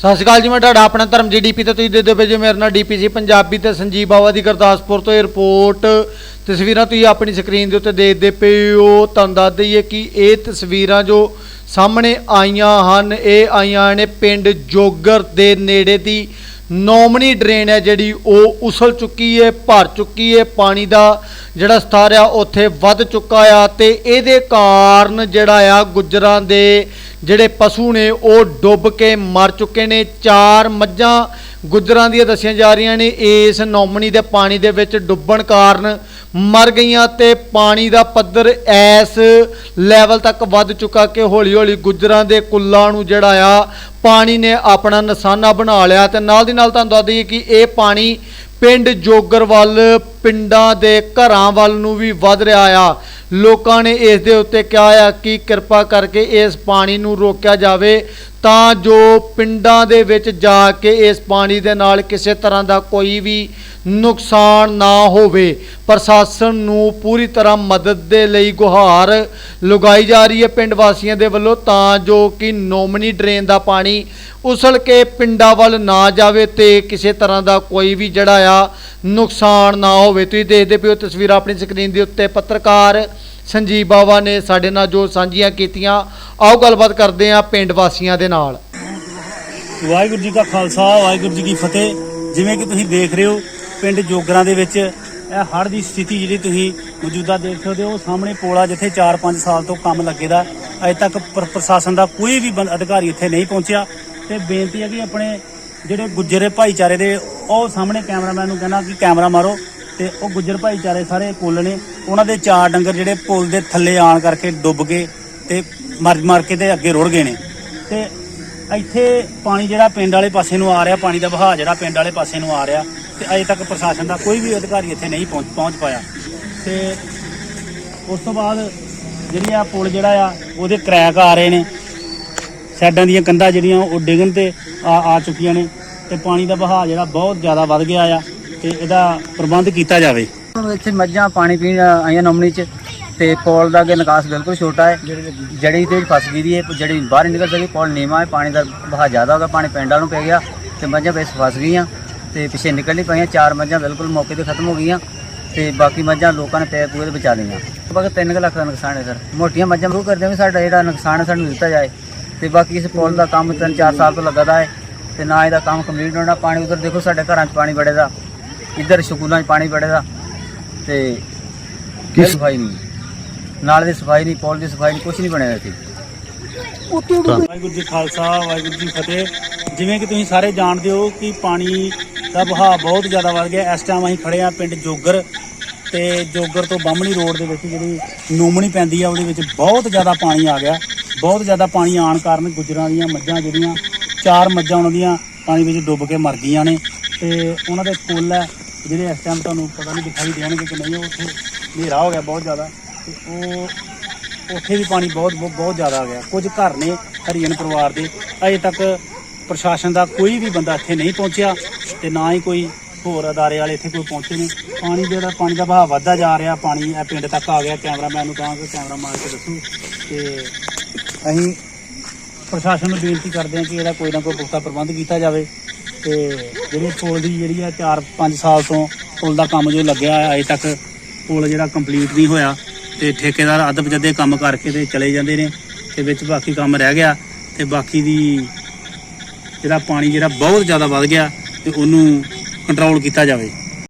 ਸਤਿ ਸ਼੍ਰੀ ਅਕਾਲ ਜੀ, ਮੈਂ ਤੁਹਾਡਾ ਆਪਣਾ ਧਰਮ ਜੀ ਡੀਪੀ ਤੇ ਤੁਸੀਂ ਦੇ ਪਏ ਜੀ, ਮੇਰੇ ਨਾਲ ਡੀਪੀਸੀ ਪੰਜਾਬੀ ਤੇ ਸੰਜੀਵ ਬਾਵਾ ਦੀ ਗੁਰਦਾਸਪੁਰ ਤੋਂ ਇਹ ਤਸਵੀਰਾਂ ਤੁਸੀਂ ਆਪਣੀ ਸਕਰੀਨ ਦੇ ਉੱਤੇ ਦੇਖਦੇ ਪਏ ਹੋ, ਤੁਹਾਨੂੰ ਦੱਸ ਦਈਏ ਕਿ ਇਹ ਤਸਵੀਰਾਂ ਜੋ ਸਾਹਮਣੇ ਆਈਆਂ ਹਨ, ਇਹ ਆਈਆਂ ਨੇ ਪਿੰਡ ਜੋਗਰ ਦੇ ਨੇੜੇ ਦੀ ਨੌਮਣੀ ਡਰੇਨ ਹੈ ਜਿਹੜੀ ਉਹ ਉਸਲ ਚੁੱਕੀ ਹੈ, ਭਰ ਚੁੱਕੀ ਹੈ, ਪਾਣੀ ਦਾ ਜਿਹੜਾ ਸਤਰ ਆ ਉੱਥੇ ਵੱਧ ਚੁੱਕਾ ਆ ਤੇ ਇਹਦੇ ਕਾਰਨ ਜਿਹੜਾ ਆ ਗੁੱਜਰਾਂ ਦੇ ਜਿਹੜੇ ਪਸ਼ੂ ਨੇ ਉਹ ਡੁੱਬ ਕੇ ਮਰ ਚੁੱਕੇ ਨੇ। ਚਾਰ ਮੱਝਾਂ ਗੁੱਜਰਾਂ ਦੀਆਂ ਦੱਸੀਆਂ ਜਾ ਰਹੀਆਂ ਨੇ। ਇਸ ਨੋਮਣੀ ਦੇ ਪਾਣੀ ਦੇ ਵਿੱਚ ਡੁੱਬਣ ਕਾਰਨ ਮਰ ਗਈਆਂ ਤੇ ਪਾਣੀ ਦਾ ਪੱਧਰ ਐਸ ਲੈਵਲ ਤੱਕ ਵੱਧ ਚੁੱਕਾ ਕਿ ਹੌਲੀ ਹੌਲੀ ਗੁੱਜਰਾਂ ਦੇ ਕੁੱਲਾਂ ਨੂੰ ਜਿਹੜਾ ਆ ਪਾਣੀ ਨੇ ਆਪਣਾ ਨਿਸ਼ਾਨਾ ਬਣਾ ਲਿਆ ਤੇ ਨਾਲ ਦੀ ਨਾਲ ਤੁਹਾਨੂੰ ਦੱਸ ਦਈਏ ਕਿ ਇਹ ਪਾਣੀ ਪਿੰਡ ਜੋਗਰ ਵੱਲ ਪਿੰਡਾਂ ਦੇ ਘਰਾਂ ਵੱਲ ਨੂੰ ਵੀ ਵੱਧ ਰਿਹਾ ਆ। ਲੋਕਾਂ ਨੇ ਇਸ ਦੇ ਉੱਤੇ ਕਿਹਾ ਆ ਕਿ ਕਿਰਪਾ ਕਰਕੇ ਇਸ ਪਾਣੀ ਨੂੰ ਰੋਕਿਆ ਜਾਵੇ ਤਾਂ ਜੋ ਪਿੰਡਾਂ ਦੇ ਵਿੱਚ ਜਾ ਕੇ ਇਸ ਪਾਣੀ ਦੇ ਨਾਲ ਕਿਸੇ ਤਰ੍ਹਾਂ ਦਾ ਕੋਈ ਵੀ ਨੁਕਸਾਨ ਨਾ ਹੋਵੇ। ਪ੍ਰਸ਼ਾਸਨ ਨੂੰ ਪੂਰੀ ਤਰ੍ਹਾਂ ਮਦਦ ਦੇ ਲਈ ਗੁਹਾਰ ਲਗਾਈ ਜਾ ਰਹੀ ਹੈ ਪਿੰਡ ਵਾਸੀਆਂ ਦੇ ਵੱਲੋਂ ਤਾਂ ਜੋ ਕਿ ਨੋਮਨੀ ਡਰੇਨ ਦਾ ਪਾਣੀ ਉਸਲ ਕੇ ਪਿੰਡਾਂ ਵੱਲ ਨਾ ਜਾਵੇ ਤੇ ਕਿਸੇ ਤਰ੍ਹਾਂ ਦਾ ਕੋਈ ਵੀ ਜਿਹੜਾ ਆ ਨੁਕਸਾਨ ਨਾ ਹੋਵੇ। ਤੁਸੀਂ ਦੇਖਦੇ ਪਿਓ ਤਸਵੀਰਾਂ ਆਪਣੀ ਸਕਰੀਨ ਦੇ ਉੱਤੇ। ਪੱਤਰਕਾਰ ਸੰਜੀਵ ਬਾਵਾ ਨੇ ਸਾਡੇ ਨਾਲ ਜੋ ਸਾਂਝੀਆਂ ਕੀਤੀਆਂ। ਆਓ ਗੱਲਬਾਤ ਕਰਦੇ ਹਾਂ ਪਿੰਡ ਵਾਸੀਆਂ ਦੇ ਨਾਲ। ਵਾਹਿਗੁਰੂ ਜੀ ਕਾ ਖਾਲਸਾ, ਵਾਹਿਗੁਰੂ ਜੀ ਕੀ ਫਤਿਹ। ਜਿਵੇਂ ਕਿ ਤੁਸੀਂ ਦੇਖ ਰਹੇ ਹੋ, ਪਿੰਡ ਜੋਗਰਾਂ ਦੇ ਵਿੱਚ ਇਹ ਹੜ੍ਹ ਦੀ ਸਥਿਤੀ ਜਿਹੜੀ ਤੁਸੀਂ ਮੌਜੂਦਾ ਦੇਖ ਸਕਦੇ ਹੋ, ਉਹ ਸਾਹਮਣੇ ਪੋਲਾ ਜਿੱਥੇ 4-5 ਸਾਲ ਤੋਂ ਕੰਮ ਲੱਗੇ ਦਾ ਅਜੇ ਤੱਕ ਪ੍ਰਸ਼ਾਸਨ ਦਾ ਕੋਈ ਵੀ ਬੰ- ਅਧਿਕਾਰੀ ਇੱਥੇ ਨਹੀਂ ਪਹੁੰਚਿਆ। ਤੇ ਬੇਨਤੀ ਹੈ ਕਿ ਆਪਣੇ ਜਿਹੜੇ ਗੁੱਜਰੇ ਭਾਈਚਾਰੇ ਦੇ ਉਹ ਸਾਹਮਣੇ ਕੈਮਰਾਮੈਨ ਨੂੰ ਕਹਿੰਦਾ ਕਿ ਕੈਮਰਾ ਮਾਰੋ ਤੇ ਉਹ ਗੁੱਜਰ ਭਾਈਚਾਰੇ ਸਾਰੇ ਕੁੱਲ ਨੇ, ਉਹਨਾਂ ਦੇ ਚਾਰ ਡੰਗਰ ਜਿਹੜੇ ਪੁਲ ਦੇ ਥੱਲੇ ਆਣ ਕਰਕੇ ਡੁੱਬ ਗਏ ਤੇ ਮਰ ਮਰ ਕੇ ਤੇ ਅੱਗੇ ਰੁੜ ਗਏ ਨੇ। ਤੇ ਇੱਥੇ ਪਾਣੀ ਜਿਹੜਾ ਪਿੰਡ ਵਾਲੇ ਪਾਸੇ ਨੂੰ ਆ ਰਿਹਾ, ਪਾਣੀ ਦਾ ਵਹਾਅ ਜਿਹੜਾ ਪਿੰਡ ਵਾਲੇ ਪਾਸੇ ਨੂੰ ਆ ਰਿਹਾ ਤੇ ਅਜੇ ਤੱਕ ਪ੍ਰਸ਼ਾਸਨ ਦਾ ਕੋਈ ਵੀ ਅਧਿਕਾਰੀ ਇੱਥੇ ਨਹੀਂ ਪਹੁੰਚ ਪਹੁੰਚ ਪਾਇਆ। ਤੇ ਉਸ ਤੋਂ ਬਾਅਦ ਜਿਹੜੀ ਆ ਪੁਲ ਜਿਹੜਾ ਆ, ਉਹਦੇ ਕਰੈਕ ਆ ਰਹੇ ਨੇ। ਸਾਈਡਾਂ ਦੀਆਂ ਕੰਧਾਂ ਜਿਹੜੀਆਂ ਉਹ ਡਿੱਗਣ ਤੇ ਆ ਆ ਚੁੱਕੀਆਂ ਨੇ। ਤੇ ਪਾਣੀ ਦਾ ਵਹਾਅ ਜਿਹੜਾ ਬਹੁਤ ਜ਼ਿਆਦਾ ਵੱਧ ਗਿਆ ਆ ਤੇ ਇਹਦਾ ਪ੍ਰਬੰਧ ਕੀਤਾ ਜਾਵੇ। ਇੱਥੇ ਮੱਝਾਂ ਪਾਣੀ ਪੀਣ ਆਈਆਂ ਨਮਣੀ ਚ ਤੇ ਪੌਲ ਦਾ ਅੱਗੇ ਨਿਕਾਸ ਬਿਲਕੁਲ ਛੋਟਾ ਹੈ। ਜੜੀ ਤੇ ਫਸ ਗਈ ਦੀ ਹੈ ਜੜੀ ਬਾਹਰ ਨਹੀਂ ਨਿਕਲ ਸਕੀ ਪੌਲ ਨੀਵਾਂ ਹੈ, ਪਾਣੀ ਦਾ ਵਹਾਅ ਜ਼ਿਆਦਾ ਹੋ ਗਿਆ, ਪਾਣੀ ਪਿੰਡਾਂ ਨੂੰ ਪੈ ਗਿਆ ਤੇ ਮੱਝਾਂ ਵਿੱਚ ਫਸ ਗਈਆਂ ਤੇ ਪਿੱਛੇ ਨਿਕਲ ਨਹੀਂ ਪਈਆਂ, ਚਾਰ ਮੱਝਾਂ ਬਿਲਕੁਲ ਮੌਕੇ ਤੇ ਖਤਮ ਹੋ ਗਈਆਂ ਤੇ ਬਾਕੀ ਮੱਝਾਂ ਲੋਕਾਂ ਨੇ ਪੈ ਪੂਰੇ ਦੇ ਬਚਾ ਲਈਆਂ। ਲਗਭਗ 3 ਲੱਖ ਦਾ ਨੁਕਸਾਨ ਹੈ ਸਰ। ਮੋਟੀਆਂ ਮੱਝਾਂ ਮਰੂ ਕਰਦੇ ਵੀ ਸਾਡਾ ਜਿਹੜਾ ਨੁਕਸਾਨ ਹੈ, ਸਾਨੂੰ ਦਿੱਤਾ ਜਾਏ ਤੇ ਬਾਕੀ ਇਸ ਪੌਲ ਦਾ ਕੰਮ ਤਿੰਨ ਚਾਰ ਸਾਲ ਤੋਂ ਲੱਗਾ ਦਾ ਹੈ। ਤੇ ਨਾ ਇਹਦਾ ਕੰਮ ਕੰਪਲੀਟ ਹੋਣਾ ਪਾਣੀ ਉਧਰ ਦੇਖੋ ਸਾਡੇ ਘਰਾਂ 'ਚ ਪਾਣੀ ਬੜੇਦਾ ਇੱਧਰ ਸਕੂਲਾਂ 'ਚ ਪਾਣੀ ਬੜੇਦਾ ਤੇ ਕੋਈ ਸਫ਼ਾਈ ਨਹੀਂ। ਨਾਲੇ ਦੀ ਸਫ਼ਾਈ ਨਹੀਂ ਪੌਲ ਦੀ ਸਫ਼ਾਈ ਨਹੀਂ ਕੁਝ ਨਹੀਂ ਬਣਿਆ ਇੱਥੇ। ਵਾਹਿਗੁਰੂ ਜੀ ਖਾਲਸਾ ਵਾਹਿਗੁਰੂ ਜੀ ਫਤਿਹ। ਜਿਵੇਂ ਕਿ ਤੁਸੀਂ ਸਾਰੇ ਜਾਣਦੇ ਹੋ ਕਿ ਪਾਣੀ ਦਾ ਵਹਾਅ ਬਹੁਤ ਜ਼ਿਆਦਾ ਵੱਧ ਗਿਆ। ਇਸ ਟਾਈਮ ਅਸੀਂ ਖੜੇ ਆ ਪਿੰਡ ਜੋਗਰ ਤੇ ਜੋਗਰ ਤੋਂ ਬਾਹਮਣੀ ਰੋਡ ਦੇ ਵਿੱਚ ਜਿਹੜੀ ਨੂਮਣੀ ਪੈਂਦੀ ਆ ਉਹਦੇ ਵਿੱਚ ਬਹੁਤ ਜ਼ਿਆਦਾ ਪਾਣੀ ਆ ਗਿਆ। ਬਹੁਤ ਜ਼ਿਆਦਾ ਪਾਣੀ ਆਉਣ ਕਾਰਨ ਗੁਜਰਾਂ ਦੀਆਂ ਮੱਝਾਂ ਜਿਹੜੀਆਂ ਚਾਰ ਮੱਝਾਂ ਉਹਨਾਂ ਦੀਆਂ ਪਾਣੀ ਵਿੱਚ ਡੁੱਬ ਕੇ ਮਰ ਗਈਆਂ ਨੇ। ਤੇ ਉਹਨਾਂ ਦੇ ਕੁੱਲ ਹੈ, ਜਿਹੜੇ ਇਸ ਟਾਈਮ ਤੁਹਾਨੂੰ ਪਤਾ ਨਹੀਂ ਦਿਖਾਈ ਦੇਣਗੇ ਕਿ ਨਹੀਂ, ਉਹ ਉੱਥੇ ਹਨੇਰਾ ਹੋ ਗਿਆ ਬਹੁਤ ਜ਼ਿਆਦਾ। ਤੇ ਉਹ ਉੱਥੇ ਵੀ ਪਾਣੀ ਬਹੁਤ ਬਹੁਤ ਬਹੁਤ ਜ਼ਿਆਦਾ ਆ ਗਿਆ। ਕੁਝ ਘਰ ਨੇ ਹਰੀਅਨ ਪਰਿਵਾਰ ਦੇ। ਅਜੇ ਤੱਕ ਪ੍ਰਸ਼ਾਸਨ ਦਾ ਕੋਈ ਵੀ ਬੰਦਾ ਇੱਥੇ ਨਹੀਂ ਪਹੁੰਚਿਆ ਤੇ ਨਾ ਹੀ ਕੋਈ ਹੋਰ ਅਦਾਰੇ ਵਾਲੇ ਇੱਥੇ ਕੋਈ ਪਹੁੰਚੇ ਨੇ। ਪਾਣੀ ਜਿਹੜਾ, ਪਾਣੀ ਦਾ ਵਹਾਅ ਵੱਧਦਾ ਜਾ ਰਿਹਾ, ਪਾਣੀ ਇਹ ਪਿੰਡ ਤੱਕ ਆ ਗਿਆ। ਕੈਮਰਾਮੈਨ ਨੂੰ ਕਹਾਂਗੇ, ਕੈਮਰਾ ਮਾਰ ਕੇ ਦੱਸੋ। ਤੇ ਅਸੀਂ ਪ੍ਰਸ਼ਾਸਨ ਨੂੰ ਬੇਨਤੀ ਕਰਦੇ ਹਾਂ ਕਿ ਇਹਦਾ ਕੋਈ ਨਾ ਕੋਈ ਪੁਖਤਾ ਪ੍ਰਬੰਧ ਕੀਤਾ ਜਾਵੇ ਤੇ ਜਿਹੜੀ ਪੁਲ ਦੀ ਜਿਹੜੀ ਆ 4-5 ਸਾਲ ਤੋਂ ਪੁਲ ਦਾ ਕੰਮ ਜੋ ਲੱਗਿਆ ਅਜੇ ਤੱਕ ਪੁਲ ਜਿਹੜਾ ਕੰਪਲੀਟ ਨਹੀਂ ਹੋਇਆ ਤੇ ਠੇਕੇਦਾਰ ਅੱਧ ਬਜੱਦੇ ਕੰਮ ਕਰਕੇ ਤੇ ਚਲੇ ਜਾਂਦੇ ਨੇ ਤੇ ਵਿੱਚ ਬਾਕੀ ਕੰਮ ਰਹਿ ਗਿਆ ਤੇ ਬਾਕੀ ਦੀ ਜਿਹੜਾ ਪਾਣੀ ਜਿਹੜਾ ਬਹੁਤ ਜ਼ਿਆਦਾ ਵੱਧ ਗਿਆ ਤੇ ਉਹਨੂੰ ਕੰਟਰੋਲ ਕੀਤਾ ਜਾਵੇ।